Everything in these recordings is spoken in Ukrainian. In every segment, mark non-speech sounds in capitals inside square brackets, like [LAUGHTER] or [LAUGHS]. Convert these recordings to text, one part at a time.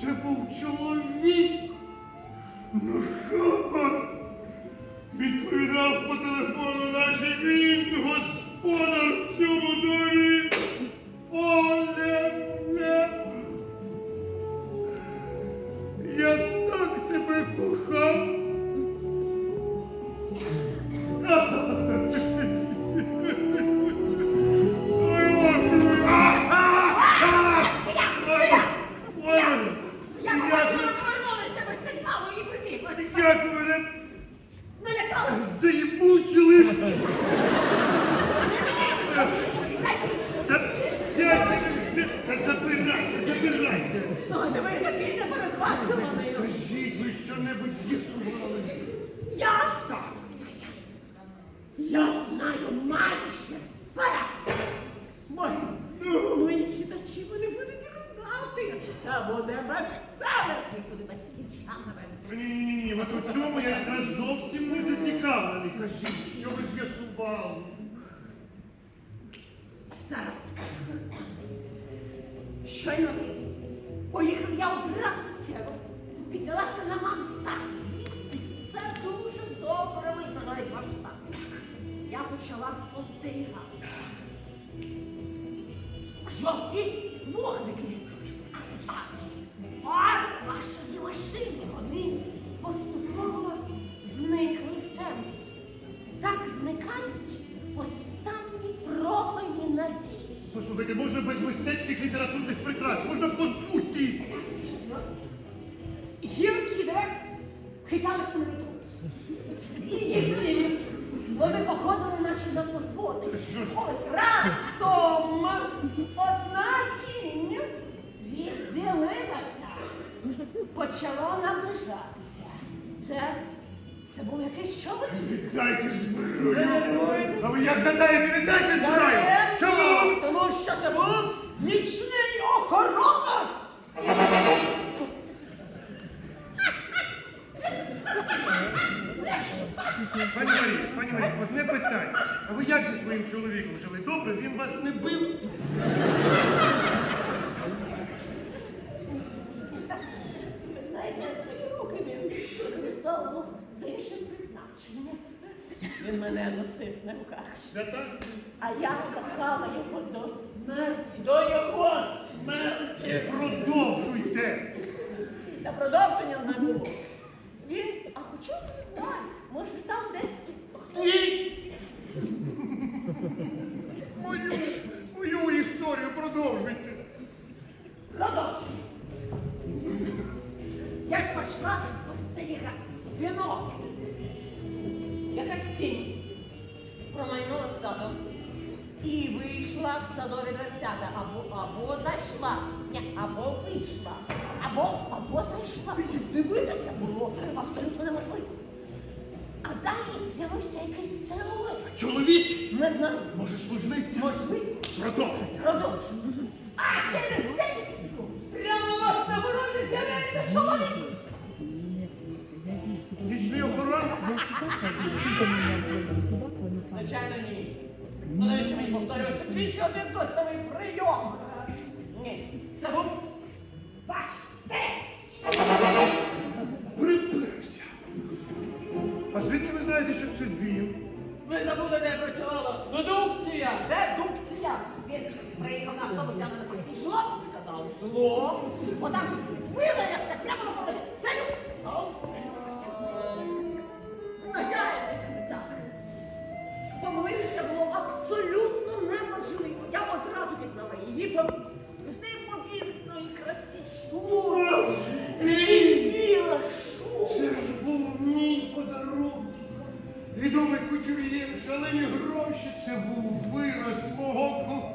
Це був чоловік. Ну що? Відповідав по телефону наче він, господар в 嗯 [LAUGHS] поїхали, я одразу. Піднялася на мансарду. Звідти все дуже добре видно, навіть ваш сад. Я почала спостерігати. Жовті вогники. Вони походили, наче на подводи. Ось раптом одна тінь відділилася, почала наближатися. Це, це був якийсь чоловік. Віддайте зброю. А ви як гадаєте, віддайте зброю? Чому? Тому що це був нічний охорона. Пані Марія, пані Марія, одне питання. А своїм чоловіком жили? Добре, він вас не бив? Ви знаєте, свої руки він використовував з іншим призначенням. Він мене носив на руках. Свята? А я кохала його до смерті. До його смерті. Продовжуйте. Та продовження не було. Він, а хоча б не знаю, може там десь. Ні. Промайнула садом і вийшла в садові дверцята. Або, або зайшла. Або вийшла. Або, або зайшла. Дивитися було абсолютно неможливо. А далі з'явився якийсь силует. Чоловіч, Не знаю. може служниця? Можливо. Продовжуйте. Продовжуй. А через день прямо у вас на порозі з'являється чоловік. Нічний охорона? Звичайно, ні. Але навіщо мені повторювати? ще один той самий прийом. Ні, це був ваш Це був вираз мого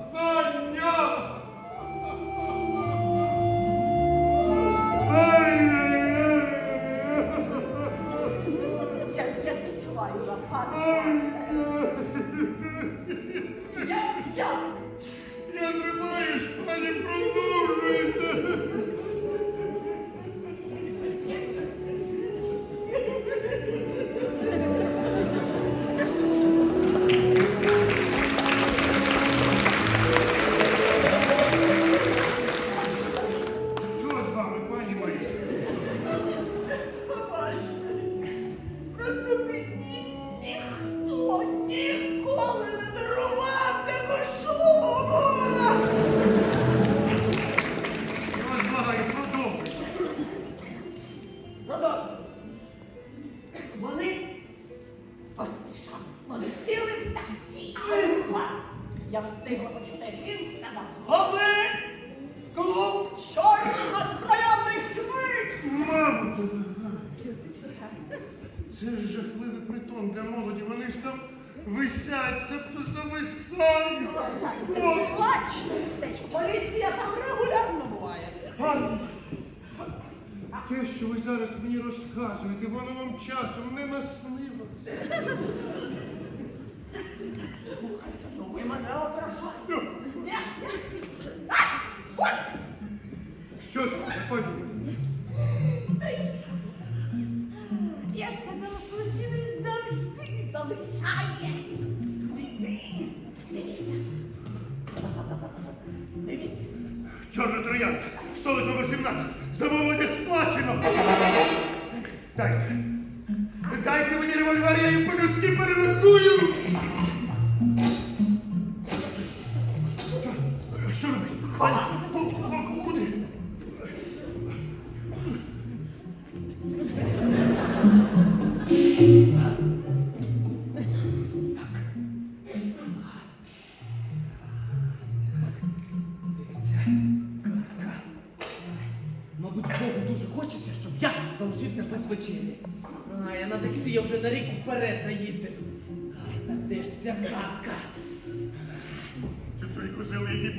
те, що ви зараз мені розказуєте, воно вам часом не наснилося.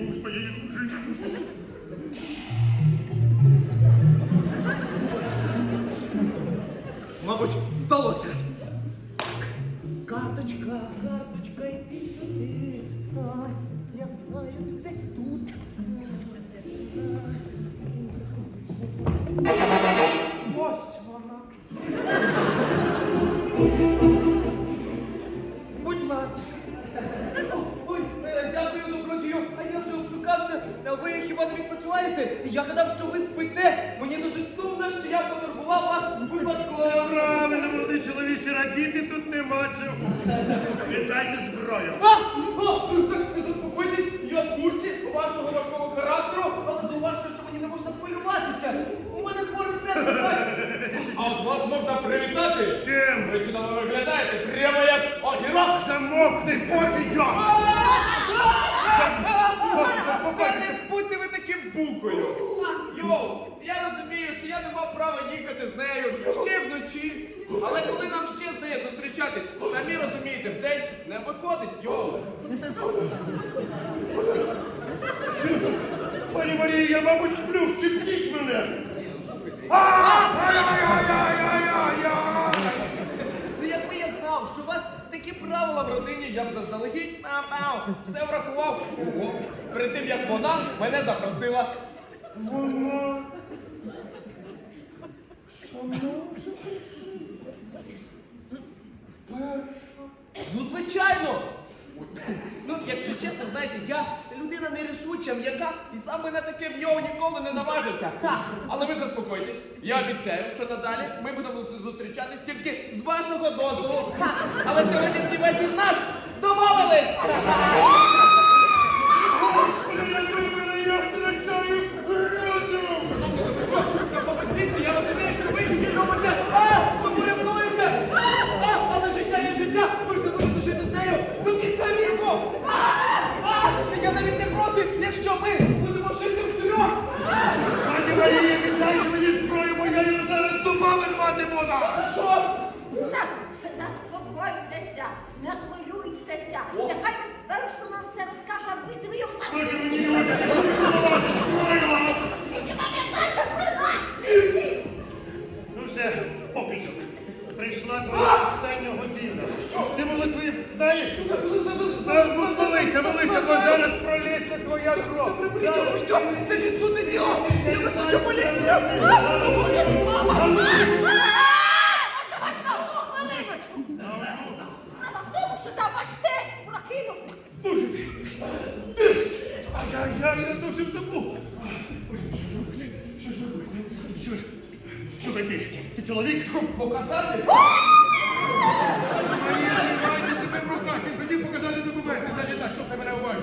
З моєю дружиною. Мабуть, здалося. Карточка, карточка, іди сюди. Ай, я знаю, ти десь тут. Радіти тут нема чого. Віддайте зброю. А! А! Заспокойтесь, я в курсі вашого важкого характеру, але зауважте, що мені не можна хвилюватися. У мене хворе серце. А вас можна привітати? Чим? Ви чудово виглядаєте, прямо як огірок! Замовкни, поки я! Не будьте ви таким букою! Йоу, я розумію, що я не мав права їхати з нею ще вночі. Але коли нам ще з нею зустрічатись, самі розумієте, вдень не виходить, йоу. Пані Марія, я, мабуть, сплю, щепніть мене! Ну якби я знав, що у вас такі правила в родині, я б заздалегідь все врахував. Ого, перед тим як вона мене запросила. Вона сама Ну, звичайно! Ну, якщо чесно, знаєте, я людина нерішуча, м'яка, і саме на таке в нього ніколи не наважився. Так, але ви заспокойтесь. Я обіцяю, що надалі ми будемо зустрічатись тільки з вашого дозволу. Але сьогоднішній вечір наш домовились! [LAUGHS] якщо ми будемо жити втрьох! Пані Марія, віддайте мені зброю, бо я його зараз зубами рвати буду! Що? Так, заспокойтеся, Показати? [GASPS] Руках, показати документи. Значить так, що це мене уважно.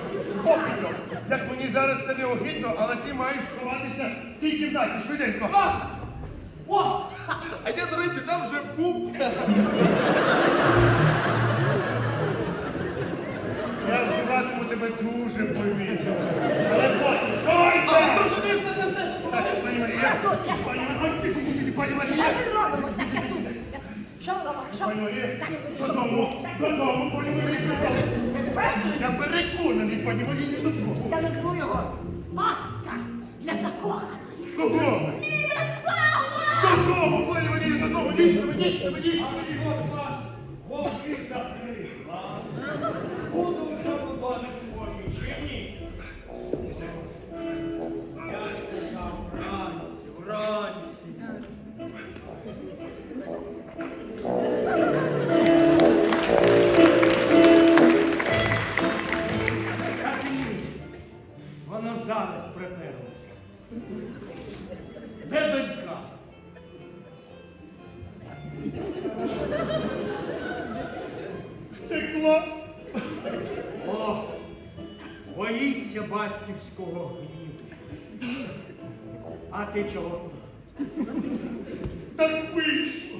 Як мені зараз це не огидно, але ти маєш сховатися в цій кімнаті, швиденько. А! О! А я, до речі, там вже був. Я вживатиму тебе дуже повільно. Але потім, А, сховайся! зрозумів, все, все, все. Так, пані Марія, пані Марія, пані Марія. Що ми робимо таке тут? Що ви робите? Пані додому, додому, пані Марія, додому. Я переконаний, пані Марія, додому. Я назву його пастка для закоханих. Кого? Додому, пані Марія, додому, дійсно, дійсно, дійсно, мені, Втекла. О, боїться батьківського гніву. А ти чого? Так вийшло.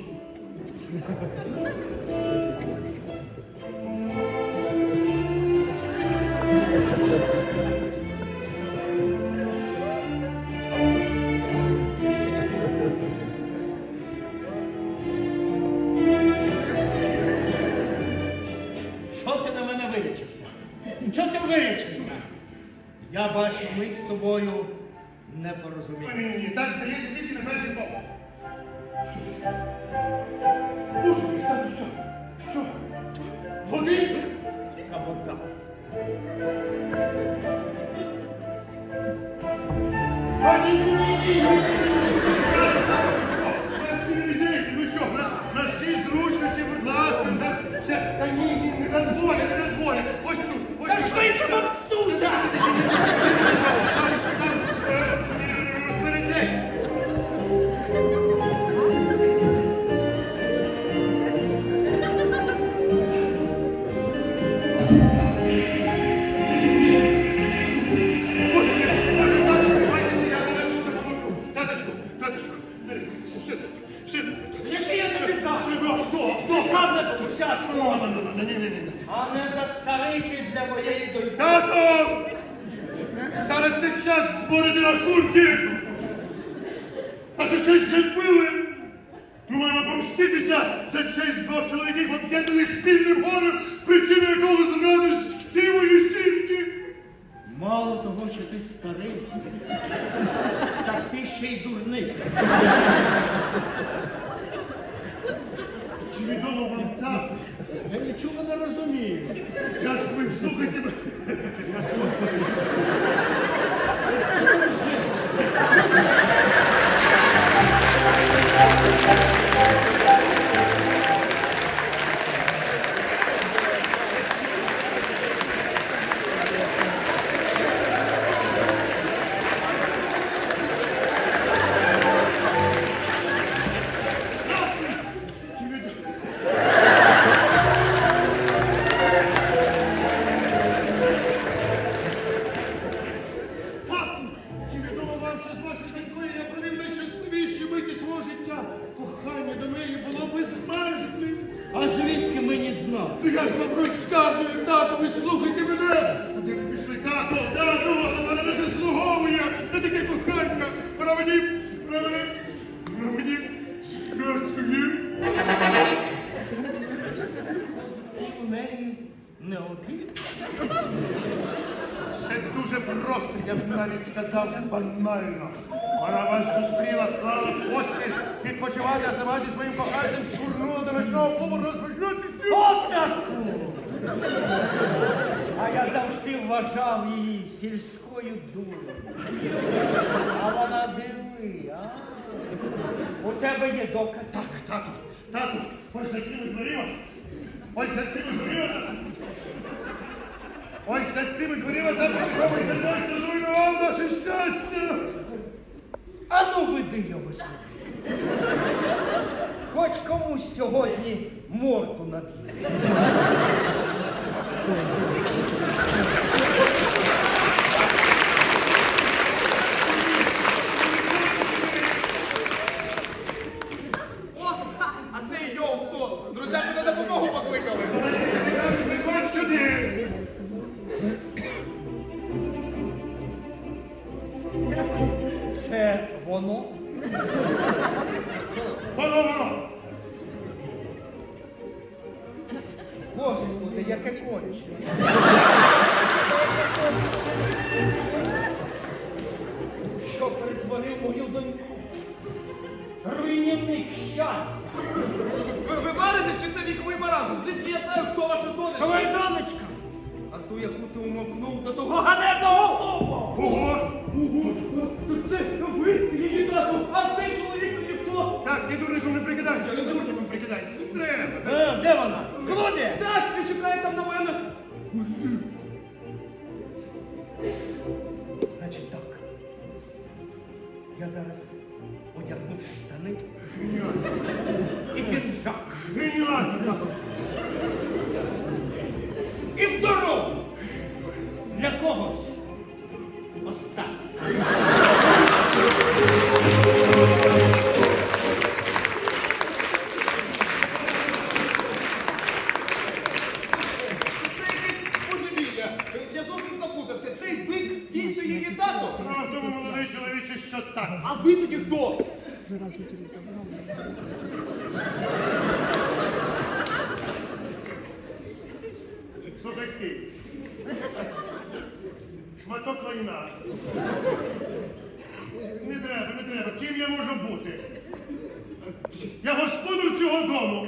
Бачу, ми з тобою не порозуміємо. Ні, ні, ні, так стається тільки на перший погляд. Боже, мій, так, що? Що? Води? Кабота. Пані, ні, ні, ні, ні, старий, так ти ще й дурний. Чи відомо вам так? Я нічого не розумію. Навіть банально. Вона вас зустріла, вклала в відпочивати, а сама зі своїм коханцем чкурнула до ночного клубу розважатися. Отаку! А я завжди вважав її сільською дурою. А вона диви, а? У тебе є докази. Так, тату, тату, ось за цими дверима. Ось за цими дверима, тату. Ось за цими дверима, там приховується той, хто зруйнував наше щастя. Ану веди його сюди. Хоч комусь сьогодні морду наб'є. Що перетворив мою доньку? Руйнівник щастя. Ви, ви барите, чи це віковий маразм? Звідки я знаю, хто ваша донечка? Твоя донечка! А ту, яку ти умокнув до того ганебного клубу! Ого! То це ви, її тато, а цей чоловік тоді хто? Так, ти дурником не прикидайся, не дурником прикидайся. Не треба. Е, де вона? В клубі! Так, він чекає там на мене. Для Можу бути? Я господар цього дому.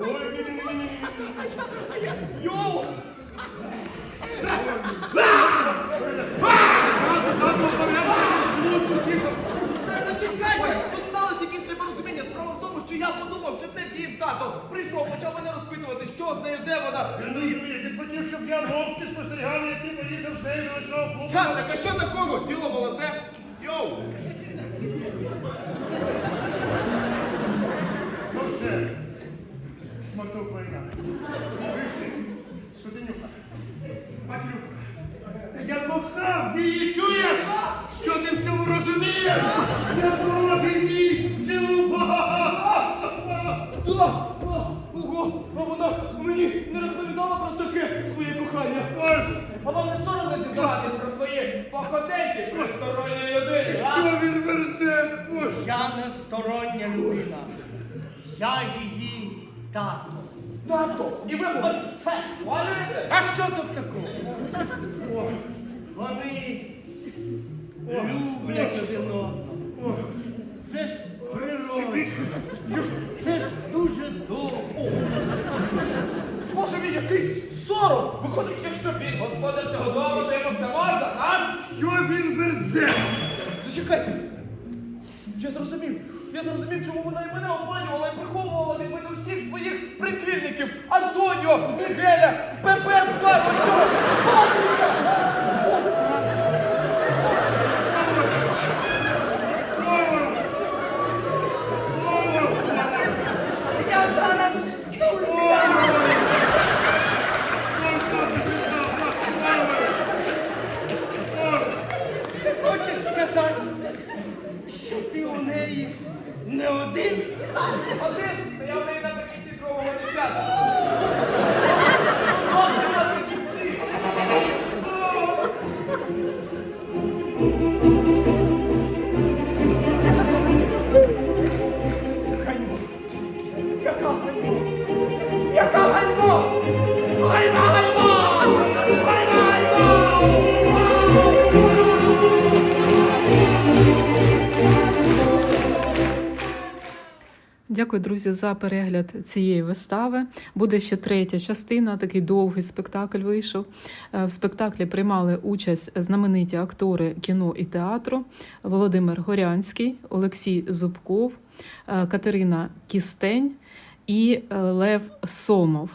Ой, ні-ні-ні-ні. Йоу! Зачекайте! Тут сталося якесь непорозуміння. Справа в тому, що я подумав, що це він тато. Прийшов, почав мене розпитувати, що з нею, де вона. Я не розумію, ти хотів, щоб я мовчки з нею нашого клубу. Так, так а що такого? Тіло молоде. Йоу! Ну все, шматок війна. Виш ти, скотинюка, падлюка. Я кохав її, чуєш? Що ти в цьому розумієш? Я її тато. Тато, і ви це свалюєте? А що тут такого? Вони люблять один одного. Це ж природа. Це ж дуже довго. Боже мій, який сором! Виходить, якщо він господар цього дому, то йому все можна, а? Що він верзе? Зачекайте. Я зрозумів. Я зрозумів, чому вона і мене обманювала і приховувала від мене всіх своїх прихильників. Антоніо, Мігеля, ПП Склад, ось Яка ганьба! Яка ганьба! Ганьба, ганьба! Дякую, друзі, за перегляд цієї вистави. Буде ще третя частина. Такий довгий спектакль вийшов. Е, В спектаклі приймали участь знамениті актори кіно і театру Володимир Горянський, Олексій Зубков, е, Катерина Кістень і е, Лев Сомов.